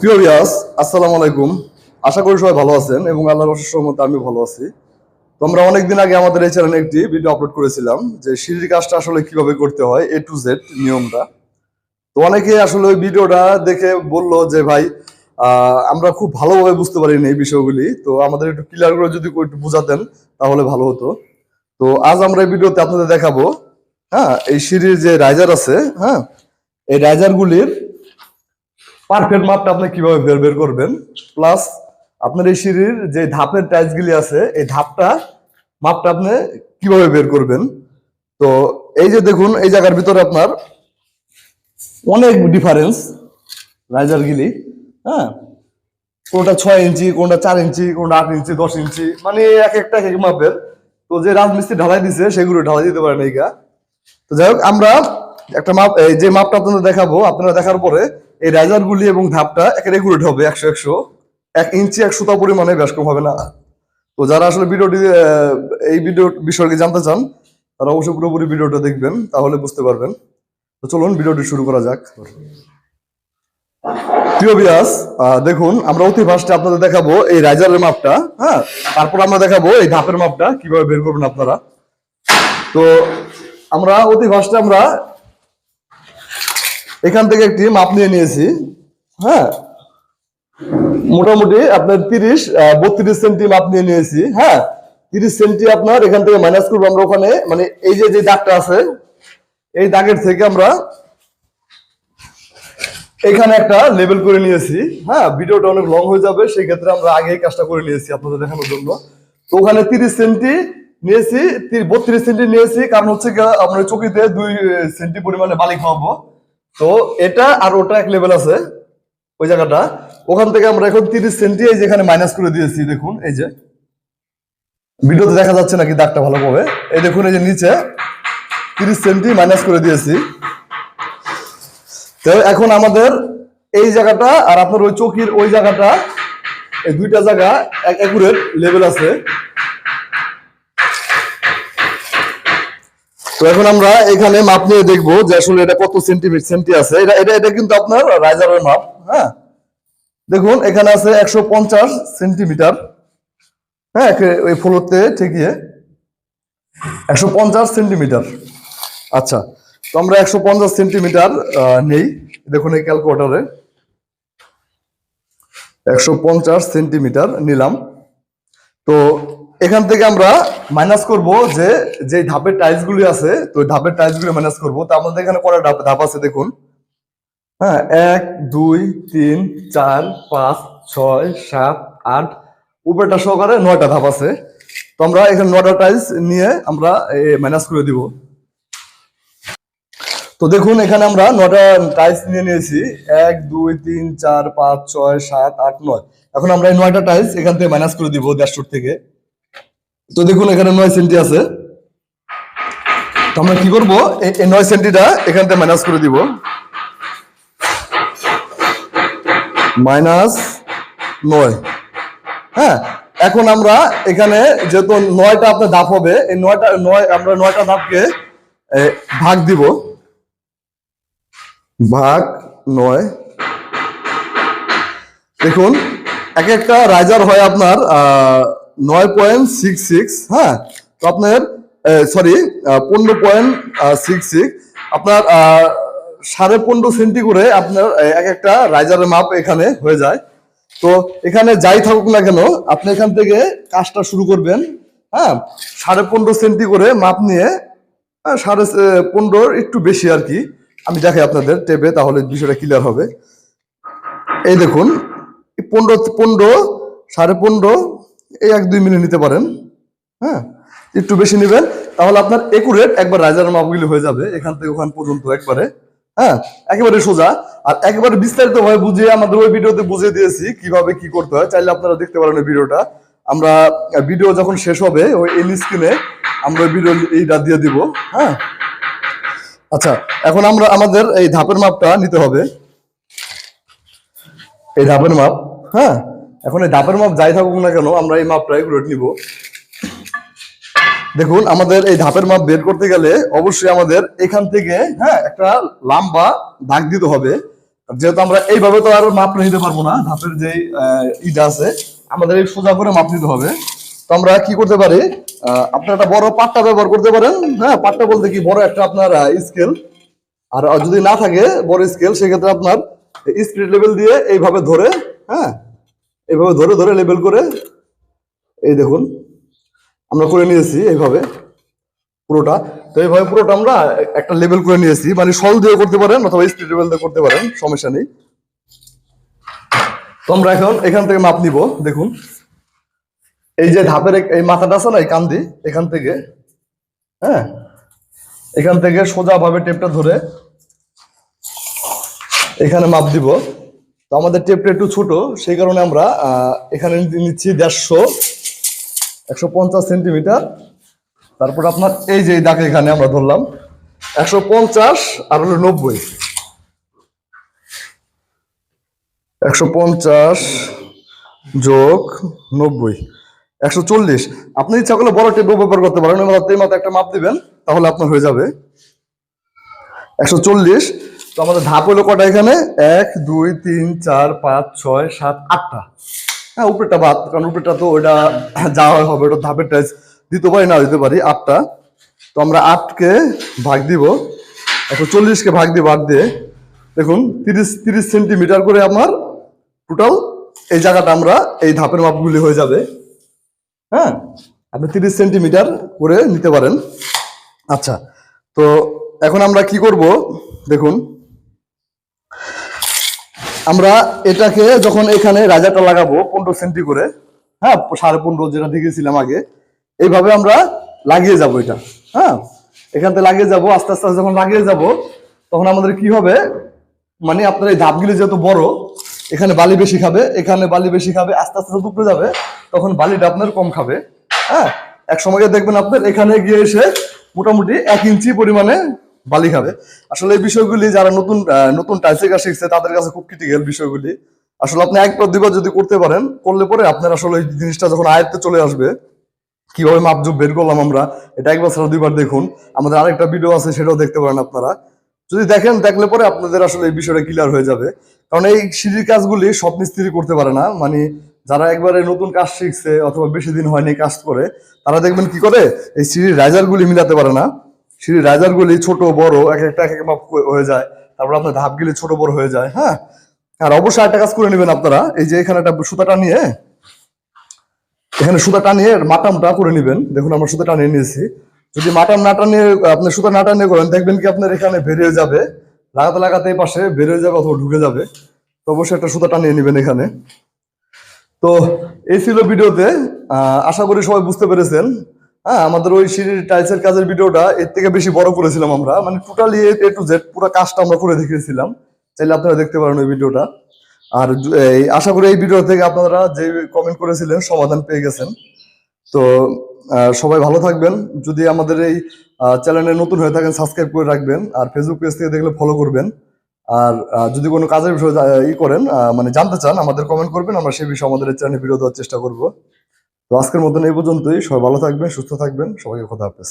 প্রিয় বিয়াস আসসালামু আলাইকুম। আশা করি সবাই ভালো আছেন এবং আল্লাহর অশেষ রহমতে আমি ভালো আছি। তো আমরা অনেকদিন আগে আমাদের এই চ্যানেলে একটি ভিডিও আপলোড করেছিলাম যে সিঁড়ির কাজটা আসলে কীভাবে করতে হয় এ টু জেড নিয়মটা। তো অনেকে আসলে ওই ভিডিওটা দেখে বলল যে, ভাই আমরা খুব ভালোভাবে বুঝতে পারিনি এই বিষয়গুলি। তো আমাদের একটু ক্লিয়ার করে যদি একটু বোঝাতেন, তাহলে ভালো হতো। তো আজ আমরা এই ভিডিওতে আপনাদের দেখাবো হ্যাঁ এই সিঁড়ির যে রাইজার আছে হ্যাঁ এই রাইজারগুলির পারফেক্ট মাপটা আপনি কীভাবে বের বের করবেন? প্লাস আপনার এই সিঁড়ির যে ধাপের টাইলস গুলি আছে, এই ধাপটা মাপটা আপনি কীভাবে বের করবেন? তো এই যে দেখুন, এই জায়গার ভিতরে আপনার অনেক ডিফারেন্স রাইজার গিলি হ্যাঁ? কোনটা ছয় ইঞ্চি, কোনটা চার ইঞ্চি, কোনটা আট ইঞ্চি, দশ ইঞ্চি মানে এক একটা এক মাপের তো যে রাজমিস্ত্রি ঢালাই দিছে, সেগুলো ঢালাই দিতে পারেন এইগা তো যাই হোক, আমরা একটা মাপ, এই যে মাপটা আপনাদের দেখাবো, আপনারা দেখার পরে এই রাইজার গুলি এবং ধাপটা এক রেগুলেট হবে, একশো একশো। এক ইঞ্চি, এক সুতা পরিমাণে বেশ কম হবে না। তো যারা আসলে ভিডিওটি এই ভিডিও বিষয়কে জানতে চান, তারা অবশ্যই পুরোপুরি ভিডিওটা দেখবেন, তাহলে বুঝতে পারবেন। তো চলুন, ভিডিওটি শুরু করা যাক। প্রিয় বিয়াস দেখুন, আমরা অতি ফার্স্টে আপনাদের দেখাবো এই রাইজারের মাপটা হ্যাঁ? তারপর আমরা দেখাবো এই ধাপের মাপটা, কীভাবে বের করবেন আপনারা। তো আমরা অতি ফার্স্টে আমরা এখান থেকে একটি মাপ নিয়ে নিয়েছি। হ্যাঁ? মোটামুটি আপনার তিরিশ বত্রিশ সেন্টি মাপ নিয়ে নিয়েছি। হ্যাঁ? তিরিশ সেন্টি আপনার এখান থেকে মাইনাস করব আমরা ওখানে। মানে এই যে যে দাগটা আছে, এই দাগের থেকে আমরা এখানে একটা লেবেল করে নিয়েছি। হ্যাঁ? ভিডিওটা অনেক লং হয়ে যাবে, সেই ক্ষেত্রে আমরা আগেই কাজটা করে নিয়েছি আপনাদের দেখানোর জন্য। তো ওখানে তিরিশ সেন্টি নিয়েছি বত্রিশ সেন্টি নিয়েছি। কারণ হচ্ছে আমরা চকিতে দুই সেন্টি পরিমাণে বালি খাওয়াবো। তো এটা আর ওটা এক লেভেল আছে, ওই জায়গাটা। ওখান থেকে আমরা এখন তিরিশ সেন্টি এই যেখানে মাইনাস করে দিয়েছি, দেখুন, এই যে। ভিডিওতে দেখা যাচ্ছে নাকি দাগটা ভালোভাবে। এই দেখুন, এই যে নিচে তিরিশ সেন্টি মাইনাস করে দিয়েছি। তো এখন আমাদের এই জায়গাটা আর আপনার ওই চকির ওই জায়গাটা, এই দুইটা জায়গা এক একুরেট লেভেল আছে। তো এখন আমরা এখানে মাপ নিয়ে দেখব যে আসলে এটা কত সেন্টিমিটার সেন্টি আছে। এটা এটা এটা কিন্তু আপনার রাইজারের মাপ হ্যাঁ? দেখুন, এখানে আছে একশো পঞ্চাশ সেন্টিমিটার হ্যাঁ ওই ফ্লোরতে ঠেকিয়ে। একশো পঞ্চাশ সেন্টিমিটার আচ্ছা তো আমরা একশো পঞ্চাশ সেন্টিমিটার নেই। দেখুন এই ক্যালকুলেটারে একশো পঞ্চাশ সেন্টিমিটার নিলাম। তো এখান থেকে আমরা মাইনাস করব যে যে ধাপের টাইলস গুলি আছে, তো ধাপের টাইলস গুলি মাইনাস করব। তো আমাদের এখানে কটা ধাপ ধাপ আছে দেখুন। হ্যাঁ এক, দুই, তিন, চার, পাঁচ, ছয়, সাত, আট, উপরটা সহকারে নয়টা ধাপ আছে। তো আমরা এখানে নয়টা টাইলস নিয়ে আমরা মাইনাস করে দিব। তো দেখুন, এখানে আমরা নটা টাইলস নিয়ে নিয়েছি। এক, দুই, তিন, চার, পাঁচ, ছয়, সাত, আট, নয়। এখন আমরা এই নয়টা টাইলস এখান থেকে মাইনাস করে দিব দেড়শোর থেকে। তো দেখুন, এখানে নয় সেন্টি আছে। তো আমরা কি করব? এই নয় সেন্টিটা এখান থেকে মাইনাস করে দিব। মাইনাস নয়। হ্যাঁ এখন আমরা এখানে যেহেতু নয়টা আপনার ধাপ হবে, এই নয়টা, নয়, আমরা নয়টা ধাপকে ভাগ দিব। ভাগ নয়। দেখুন, এক একটা রাইজার হয় আপনার নয় পয়েন্ট সিক্স সিক্স হ্যাঁ? তো আপনার সরি পনেরো পয়েন্ট সিক্স সিক্স। আপনার সাড়ে পনেরো সেন্টি করে আপনার এক একটা রাইজারের মাপ এখানে হয়ে যায়। তো এখানে যাই থাকুক না কেন, আপনি এখান থেকে কাজটা শুরু করবেন হ্যাঁ? সাড়ে পনেরো সেন্টি করে মাপ নিয়ে সাড়ে পনেরোর একটু বেশি আর কি। আমি দেখাই আপনাদের টেপে তাহলে বিষয়টা ক্লিয়ার হবে। এই দেখুন, পনেরো পনেরো, সাড়ে পনেরো এই এক দুই মিনিট নিতে পারেন হ্যাঁ? একটু বেশি নেবেন, তাহলে আপনার একুরেট একবার রাইজারের মাপগুলি হয়ে যাবে, এখান থেকে ওখান পর্যন্ত একবারে হ্যাঁ? একেবারে সোজা, আর একেবারে বিস্তারিত ভাবে বুঝিয়ে আমাদের ওই ভিডিওতে বুঝিয়ে দিয়েছি কীভাবে কি করতে হয়, চাইলে আপনারা দেখতে পারেন ওই ভিডিওটা। আমরা ভিডিও যখন শেষ হবে, ওই এন স্ক্রিনে আমরা ওই ভিডিও এইটা দিয়ে দিব হ্যাঁ? আচ্ছা এখন আমরা, আমাদের এই ধাপের মাপটা নিতে হবে। এই ধাপের মাপ হ্যাঁ? এখন এই ধাপের মাপ যাই থাকুক না কেন, আমরা এই মাপটা এগুলো নিব। দেখুন, আমাদের এই ধাপের মাপ বের করতে গেলে অবশ্যই আমাদের এখান থেকে হ্যাঁ একটা লম্বা দাগ দিতে হবে। যেহেতু আমরা এইভাবে তো আর মাপ নিতে পারব না, ধাপের যে ইটা আছে, আমাদের এই সোজা করে মাপ নিতে হবে। তো আমরা কি করতে পারি? আপনার একটা বড় পাট্টা ব্যবহার করতে পারেন। হ্যাঁ পাট্টা বলতে কি বড় একটা আপনার স্কেল আর যদি না থাকে বড় স্কেল সেক্ষেত্রে আপনার স্পিড লেভেল দিয়ে এইভাবে ধরে হ্যাঁ এইভাবে ধরে ধরে লেবেল করে, এই দেখুন, আমরা করে নিয়েছি এইভাবে পুরোটা। তো এইভাবে পুরোটা আমরা একটা লেভেল করে নিয়েছি মানে সল দিয়ে করতে পারেন অথবা স্পিড লেভেল দিয়ে করতে পারেন, সমস্যা নেই। তো আমরা এখন এখান থেকে মাপ নিব, দেখুন। এই যে ধাপের এই মাথাটা আছে না, এই কান্দি, এখান থেকে হ্যাঁ? এখান থেকে সোজাভাবে টেপটা ধরে এখানে মাপ দিব। তো আমাদের টেপটা একটু ছোট, সেই কারণে আমরা এখানে নিচ্ছি দেড়শো, একশো পঞ্চাশ সেন্টিমিটার তারপর আপনার এই যে দাগ এখানে আমরা ধরলাম, একশো পঞ্চাশ আর হলো নব্বই। একশো পঞ্চাশ যোগ নব্বই, একশো চল্লিশ। আপনি ইচ্ছা করলে বড় টেপ ব্যবহার করতে পারেন, এবার মতো একটা মাপ দিবেন, তাহলে আপনার হয়ে যাবে। একশো চল্লিশ তো আমাদের ধাপ হলো কটা এখানে? এক, দুই, তিন, চার, পাঁচ, ছয়, সাত, আটটা। হ্যাঁ উপরেরটা বাদ, কারণ উপরেরটা তো ওইটা যাওয়া হবে, ওটা ধাপের টাইজ দিতে পারি না দিতে পারি, আটটা। তো আমরা আটকে ভাগ দিব। একশো চল্লিশকে ভাগ দিব আট দিয়ে। দেখুন, তিরিশ তিরিশ সেন্টিমিটার করে আমার টোটাল এই জায়গাটা আমরা এই ধাপের মাপগুলি হয়ে যাবে। হ্যাঁ আপনি তিরিশ সেন্টিমিটার করে নিতে পারেন। আচ্ছা তো এখন আমরা কি করব? দেখুন আমরা এটাকে যখন এখানে রাজাটা লাগাবো, পনেরো সেন্টি করে হ্যাঁ সাড়ে পনেরো যেটা দেখেছিলাম আগে, এইভাবে আমরা লাগিয়ে যাব এটা হ্যাঁ। এখান থেকে লাগিয়ে যাব, আস্তে আস্তে যখন লাগিয়ে যাব, তখন আমাদের কি হবে? মানে আপনার এই ধাপগুলি যেহেতু বড়, এখানে বালি বেশি খাবে, এখানে বালি বেশি খাবে, আস্তে আস্তে যত উপরে যাবে, তখন বালিটা আপনার কম খাবে হ্যাঁ। এক সময় দেখবেন আপনার এখানে গিয়ে এসে মোটামুটি এক ইঞ্চি পরিমাণে বালি খাবে। আসলে এই বিষয়গুলি যারা নতুন নতুন টাইসে কাজ শিখছে, তাদের কাছে খুব ক্রিটিক্যাল বিষয়গুলি। আসলে আপনি একবার দুবার যদি করতে পারেন, করলে পরে আপনার আসলে এই জিনিসটা যখন আয়ত্তে চলে আসবে, কীভাবে মাপজুপ বের করলাম আমরা, এটা একবার ছাড়া দুইবার দেখুন। আমাদের আরেকটা ভিডিও আছে, সেটাও দেখতে পারেন আপনারা। যদি দেখেন, দেখলে পরে আপনাদের আসলে এই বিষয়টা ক্লিয়ার হয়ে যাবে। কারণ এই সিঁড়ির কাজগুলি সব মিস্ত্রি করতে পারে না। মানে যারা একবারে নতুন কাজ শিখছে, অথবা বেশি দিন হয়নি কাজ করে, তারা দেখবেন কি করে? এই সিঁড়ির রাইজার গুলি মিলাতে পারে না। সিঁড়ির রাইজার গুলি ছোট, বড়, এক একটা, এক এক মাপ হয়ে যায়। তারপর আপনার ধাপগুলি ছোট, বড় হয়ে যায় হ্যাঁ? আর অবশ্যই একটা কাজ করে নেবেন আপনারা। এই যে এখানে একটা সুতাটা নিয়ে এখানে সুতা টানিয়ে মাটামটা করে নেবেন। দেখুন, আমরা সুতা টানিয়ে নিয়েছি। যদি মাটাম না টানিয়ে, আপনি সুতা না টানিয়ে করেন, দেখবেন কি আপনার এখানে বেরিয়ে যাবে। লাগাতে লাগাতে পাশে বেরিয়ে যাবে অথবা ঢুকে যাবে। তো অবশ্যই একটা সুতা টানিয়ে নেবেন এখানে। তো এই ছিল ভিডিওতে। আশা করি সবাই বুঝতে পেরেছেন। হ্যাঁ আমাদের ওই সিঁড়ির টাইলসের কাজের ভিডিওটা এর থেকে বেশি বড় করেছিলাম আমরা। মানে টোটালি এ টু জেড পুরো কাজটা আমরা করে দেখিয়েছিলাম। চাইলে আপনারা দেখতে পারেন ওই ভিডিওটা আর এই, আশা করি এই ভিডিও থেকে আপনারা যে কমেন্ট করেছিলেন সমাধান পেয়ে গেছেন। তো সবাই ভালো থাকবেন। যদি আমাদের এই চ্যানেলে নতুন হয়ে থাকেন সাবস্ক্রাইব করে রাখবেন। আর ফেসবুক পেজ থেকে দেখলে ফলো করবেন। আর যদি কোনো কাজের বিষয়ে ই করেন মানে জানতে চান, আমাদের কমেন্ট করবেন। আমরা সেই বিষয়ে আমাদের চ্যানেলে ভিডিও দেওয়ার চেষ্টা করব। তো আজকের মতন এই পর্যন্তই। সবাই ভালো থাকবেন সুস্থ থাকবেন। সবাইকে কথা হাফেজ।